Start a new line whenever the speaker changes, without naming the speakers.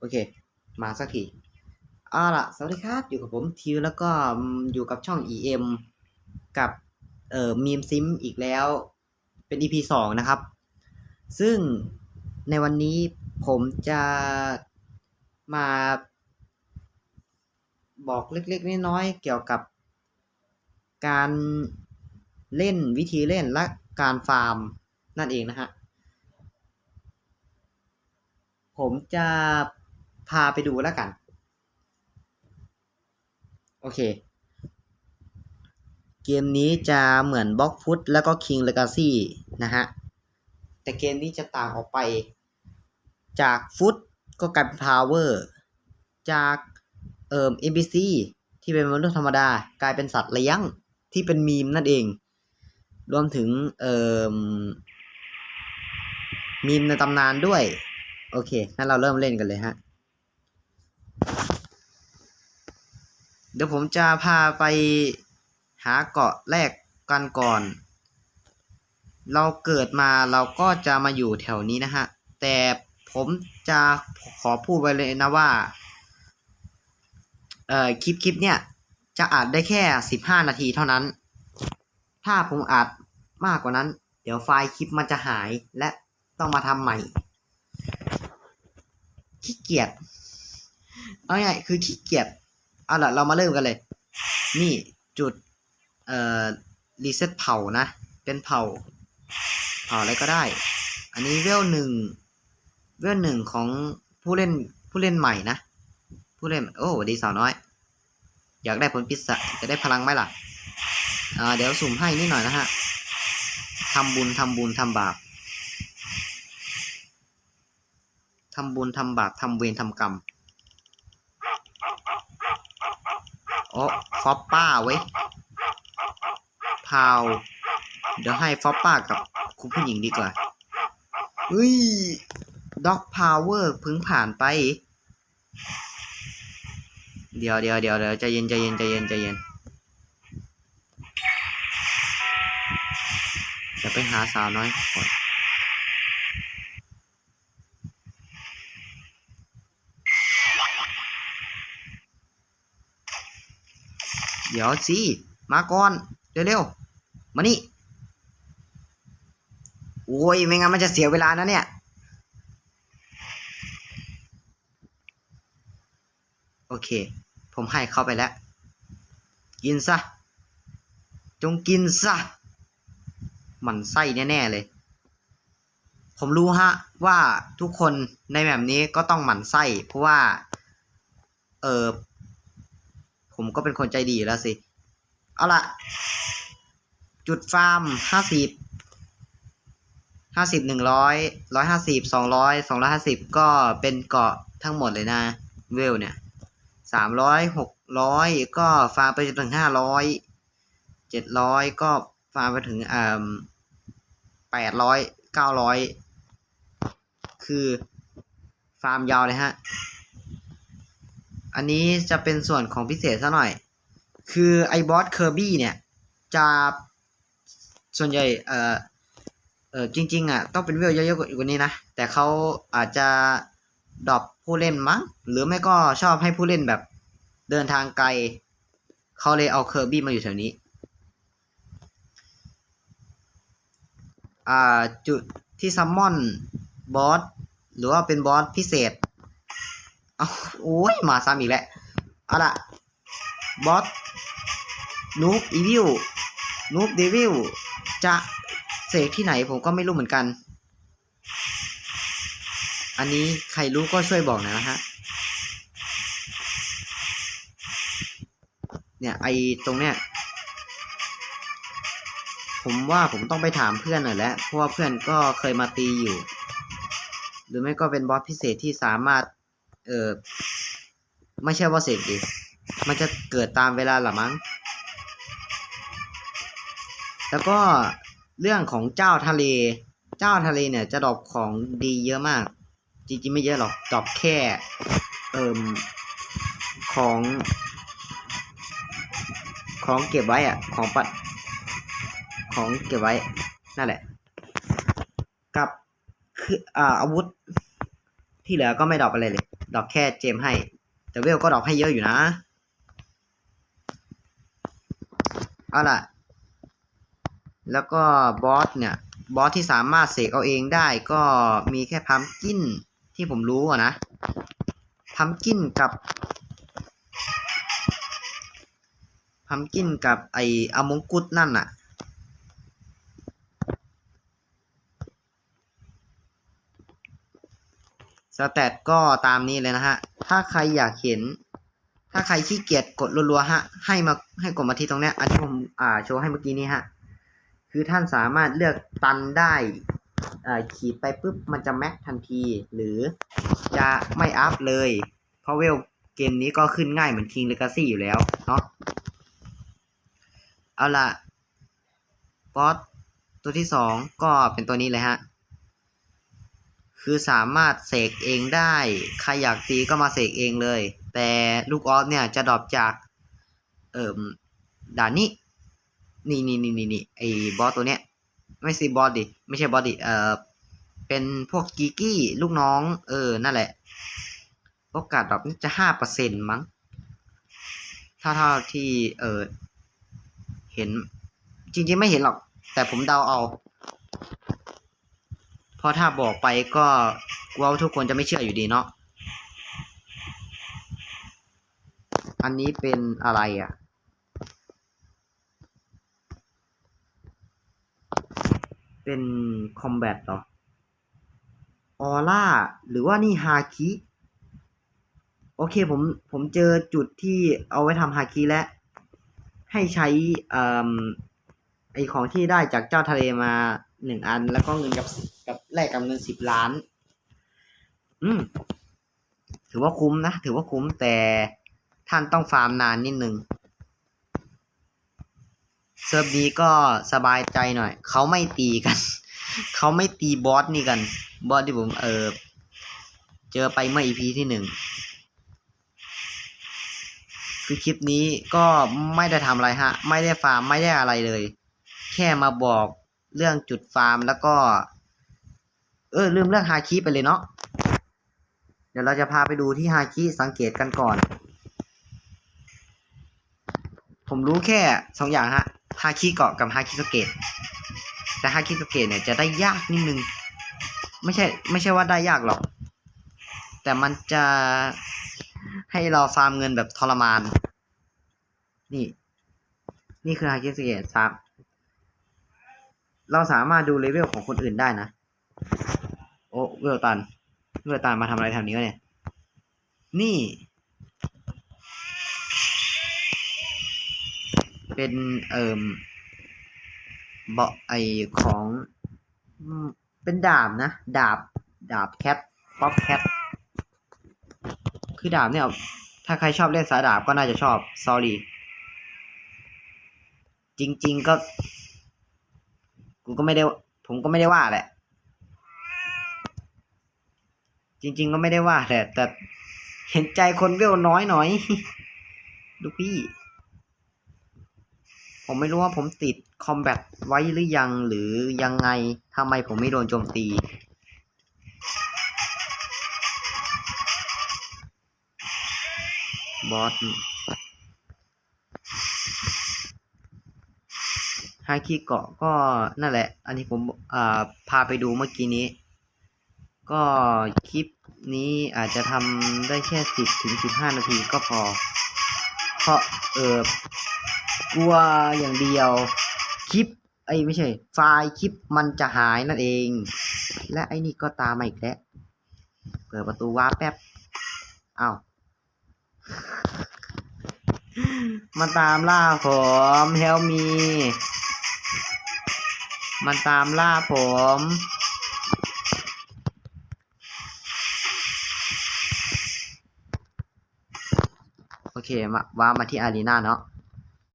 โอเค มาสักทีเอาล่ะ สวัสดีครับ อยู่กับผมทิวแล้วก็อยู่กับช่อง EM กับเอ่อมีมซิมอีกแล้ว เป็น EP สองนะครับ ซึ่งในวันนี้ผมจะมา บอกเล็กๆน้อยๆเกี่ยวกับ การเล่นวิธีเล่นและการฟาร์มนั่นเองนะฮะผมจะ พาไปดูแล้วกัน โอเค เกมนี้จะเหมือนบล็อกฟุตแล้วก็ King Legacy นะฮะ แต่เกมนี้จะต่างออกไป จากฟุตก็กลายเป็นพาวเวอร์ จากเอ่อ NPC ที่เป็นมนุษย์ธรรมดากลายเป็นสัตว์เลี้ยงที่เป็นมีมนั่นเอง รวมถึงเอ่อมีมในตำนานด้วย โอเค งั้นเราเริ่มเล่นกันเลยฮะ เดี๋ยวผมจะพาไปหาเกาะแรกกันก่อน เราเกิดมาเราก็จะมาอยู่แถวนี้นะฮะ แต่ผมจะขอพูดไปเลยนะว่า เอ่อ คลิปคลิปเนี่ย จะอัดได้แค่สิบห้านาทีเท่านั้น ถ้าผมอัดมากกว่านั้น เดี๋ยวไฟล์คลิปมันจะหายและต้องมาทำใหม่ ขี้เกียจ เอาง่ายคือขี้เกียจ เอาล่ะเรามาเริ่มกันเลย นี่จุดเอ่อรีเซ็ตเผานะ เป็นเผาเผาอะไรก็ได้ อันนี้เวลหนึ่งเวลหนึ่งของผู้เล่นผู้เล่นใหม่นะ ผู้เล่นโอ้สวัสดีสาวน้อย อยากได้ผลพิษะจะได้พลังไหมล่ะอ่าเดี๋ยวสุ่มให้นิดหน่อยนะฮะทำบุญทำบุญทำบาปทำบุญทำบาปทำเวรทำกรรม โอฟอปป้าเว้ยพาว เดี๋ยวให้ฟอปป้ากับคุณผู้หญิงดีกว่าเฮ้ยด็อกพาวเวอร์พึ่งผ่านไป เดี๋ยวเดี๋ยวเดี๋ยวเดี๋ยวใจเย็นใจเย็นใจเย็นใจเย็นเดี๋ยวไปหาสาวน้อยก่อน เดี๋ยวสิมาก่อนเร็วๆมานี่โอ้ยไม่งั้นมันจะเสียเวลานะเนี่ยโอเค ผมให้เข้าไปแล้ว กินซะ จงกินซะ มันไส้แน่ๆเลย ผมรู้ฮะ ว่าทุกคนในแบบนี้ก็ต้องหมั่นไส้ เพราะว่า เออ ผมก็เป็นคนใจดีอยู่แล้วสิ เอาละจุดฟาร์มห้าสิบห้าสิบหนึ่งร้อยร้อยห้าสิบสองร้อยสองร้อยห้าสิบก็เป็นเกาะทั้งหมดเลยนะเวลเนี่ยสามร้อยหกร้อยก็ฟาร์มไปจนถึงห้าร้อยเจ็ดร้อยก็ฟาร์มไปถึงอ่าแปดร้อยเก้าร้อยคือฟาร์มยาวเลยฮะ อันนี้จะเป็นส่วนของพิเศษซะหน่อย คือไอบอสเคอร์บี้เนี่ย จะส่วนใหญ่เอ่อเออจริง ๆอะต้องเป็นเวลเยอะๆกว่านี้นะ แต่เขาอาจจะดรอปผู้เล่นมั้ง หรือไม่ก็ชอบให้ผู้เล่นแบบเดินทางไกล เขาเลยเอาเคอร์บี้มาอยู่แถวนี้ อ่าจุดที่ซัมมอนบอสหรือว่าเป็นบอสพิเศษ เอาโอ้ยมาซ้ำอีกแล้วเอาล่ะบอสนูบอีวิลนูบเดวิลจะเสกที่ไหนผมก็ไม่รู้เหมือนกัน อันนี้ใครรู้ก็ช่วยบอกหน่อยนะฮะ เนี่ยไอตรงเนี้ย ผมว่าผมต้องไปถามเพื่อนหน่อยแล้ว เพราะว่าเพื่อนก็เคยมาตีอยู่ หรือไม่ก็เป็นบอสพิเศษที่สามารถ เออไม่ใช่ว่าเสกดิมันจะเกิดตามเวลาหรือมั้ง แล้วก็เรื่องของเจ้าทะเล เจ้าทะเลเนี่ยจะดอปของดีเยอะมาก จริงๆไม่เยอะหรอกดอปแค่ เอ่มของ ของเก็บไว้อะของปัด ของเก็บไว้ นั่นแหละ กับคืออาอาวุธที่เหลือก็ไม่ดอปอะไรเลย ดอปแค่เจมให้ แต่เวลก็ดอปให้เยอะอยู่นะ เอาล่ะ แล้วก็บอสเนี่ย บอสที่สามารถเสกเอาเองได้ก็มีแค่พัมกินที่ผมรู้อะนะพัมกินกับพัมกินกับไออมงกุฎนั่นน่ะ สแตทก็ตามนี้เลยนะฮะ ถ้าใครอยากเห็น ถ้าใครขี้เกียจกดรัวๆฮะ ให้มาให้กดมาที่ตรงเนี้ยอันที่ผมอ่าโชว์ให้เมื่อกี้นี้ฮะ คือท่านสามารถเลือกตันได้อ่าขีดไปปุ๊บมันจะแม็กทันที หรือจะไม่อัพเลย เพราะเวลเกมนี้ก็ขึ้นง่ายเหมือน King Legacy อยู่แล้วเนาะ เอาล่ะบอสตัวที่สองก็เป็นตัวนี้เลยฮะ คือสามารถเสกเองได้ ใครอยากตีก็มาเสกเองเลย แต่ลูกออฟเนี่ยจะดรอปจาก เอ่มด่านนี้ นี่นี่นี่นี่นี่ไอ้บอสตัวเนี้ย ไม่ใช่บอสดิ ไม่ใช่บอสดิ เอ่อ เป็นพวกกีกี้ลูกน้อง เออ นั่นแหละ โอกาสดรอปนี่จะห้าเปอร์เซ็นต์มั้ง ถ้าเท่าที่ เออ เห็น จริงๆไม่เห็นหรอก แต่ผมเดาเอา เพราะถ้าบอกไปก็กลัวว่าทุกคนจะไม่เชื่ออยู่ดีเนาะ อันนี้เป็นอะไรอะ เป็นคอมแบทเหรอ ออร่า หรือว่านี่ฮาคิโอเคผมผมเจอจุดที่เอาไว้ทำฮาคิแล้วให้ใช้อไอของที่ได้จากเจ้าทะเลมาหนึ่งอัน แล้วก็เงินกับกับ แลกกับเงินสิบล้าน อืม ถือว่าคุ้มนะ ถือว่าคุ้มแต่ท่านต้องฟาร์มนานนิดนึงเซิร์ฟนี้ก็สบายใจหน่อย เขาไม่ตีกัน เขาไม่ตีบอสนี่กัน บอสที่ผมเออเจอไปเมื่ออีพีที่หนึ่ง คือคลิปนี้ก็ไม่ได้ทำอะไรฮะ ไม่ได้ฟาร์ม ไม่ได้อะไรเลย แค่มาบอกเรื่องจุดฟาร์มแล้วก็ เออลืมเรื่องฮาคิไปเลยเนาะเดี๋ยวเราจะพาไปดูที่ฮาคิสังเกตกันก่อน ผมรู้แค่สองอย่างฮะฮาคิเกาะกับฮาคิสเกต แต่ฮาคิสเกตเนี่ยจะได้ยากนิดนึง ไม่ใช่ไม่ใช่ว่าได้ยากหรอก แต่มันจะให้เราฟาร์มเงินแบบทรมาน นี่ นี่คือฮาคิสเกตครับ เราสามารถดูเลเวลของคนอื่นได้นะ โอ้เวลตัน เวลตันมาทำอะไรแถวนี้วะเนี่ย นี่ เป็นเอ่มเบาะไอของ เป็นดาบนะ ดาบ ดาบแคทป๊อปแคทคือดาบเนี่ย ถ้าใครชอบเล่นสายดาบก็น่าจะชอบ sorry จริง ๆ ก็ กูก็ไม่ได้ ผมก็ไม่ได้ว่าแหละ จริง ๆ ก็ไม่ได้ว่าแหละแต่เห็นใจคนเวลน้อยหน่อย ดูพี่ ผมไม่รู้ว่าผมติดคอมแบทไว้หรือยังหรือยังไงทำไมผมไม่โดนโจมตีบอสฮาคิเกาะก็นั่นแหละ อันนี้ผมพาไปดูเมื่อกี้นี้ ก็คลิปนี้อาจจะทำได้แค่สิบถึงสิบห้านาทีก็พอ เพราะเออกลัวอย่างเดียวคลิปไอ้ไม่ใช่ ไฟล์คลิปมันจะหายนั่นเอง และไอ้นี่ก็ตามมาอีกแล้ว เปิดประตูว้าแป๊บอ้าวมันตามล่าผมเฮลมี มันตามล่าผม เคมาว่ามาที่อารีนาเนาะ